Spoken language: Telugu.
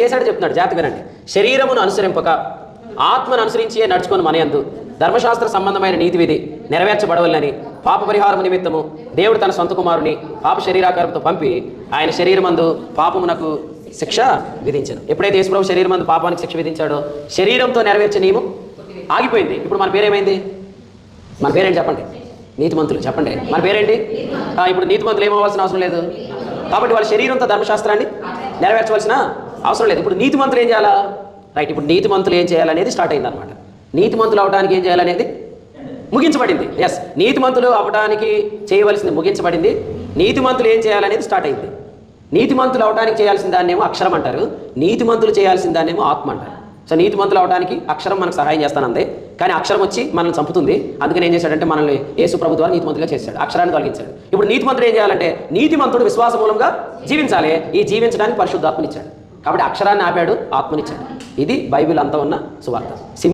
చేశాడు చెప్తున్నాడు జాగ్రత్త వినండి శరీరమును అనుసరింపక ఆత్మను అనుసరించే నడుచుకొని మనయందు ధర్మశాస్త్ర సంబంధమైన నీతి విధి నెరవేర్చబడవలని పాప పరిహారము నిమిత్తము దేవుడు తన సొంత కుమారుని పాప శరీరాకారంతో పంపి ఆయన శరీరమందు పాపమునకు శిక్ష విధించాడు. ఎప్పుడైతే యేసుప్రభు శరీరమందు పాపానికి శిక్ష విధించాడో శరీరంతో నెరవేర్చే నియమం ఆగిపోయింది. ఇప్పుడు మన పేరేమైంది? మన పేరేంటి చెప్పండి? నీతిమంతులు చెప్పండి. మన పేరేంటి? ఇప్పుడు నీతిమంతులు ఏమవ్వాల్సిన అవసరం లేదు. కాబట్టి వాళ్ళ శరీరంతో ధర్మశాస్త్రాన్ని నెరవేర్చవలసిన అవసరం లేదు. ఇప్పుడు నీతిమంతులు ఏం చేయాలా? రైట్ ఇప్పుడు నీతిమంతులు ఏం చేయాలనేది స్టార్ట్ అయింది అనమాట నీతిమంతులు అవడానికి ఏం చేయాలనేది? ముగించబడింది. ఎస్ నీతిమంతులు అవడానికి చేయవలసింది ముగించబడింది. నీతిమంతులు ఏం చేయాలనేది స్టార్ట్ అయింది. నీతిమంతులు అవడానికి చేయాల్సిన దాన్నేమో అక్షరం అంటారు. నీతిమంతులు చేయాల్సిన దాన్నేమో ఆత్మ అంటారు. సో నీతిమంతులు అవడానికి అక్షరం మనకు సహాయం చేస్తానంది. కానీ అక్షరం వచ్చి మనల్ని చంపుతుంది. అందుకని ఏం చేశాడంటే మనల్ని యేసు ప్రభు ద్వారా నీతిమంతులుగా చేశాడు. అక్షరాన్ని తొలగించాడు. ఇప్పుడు నీతిమంతుడు ఏం చేయాలంటే నీతిమంతుడు విశ్వాస మూలంగా జీవించాలి. ఈ జీవించడానికి పరిశుద్ధాత్మనిచ్చాడు కాబట్టి అక్షరాన్ని ఆపాడు ఆత్మనిచ్చాడు ఇది బైబిల్ అంతా ఉన్న సువార్త.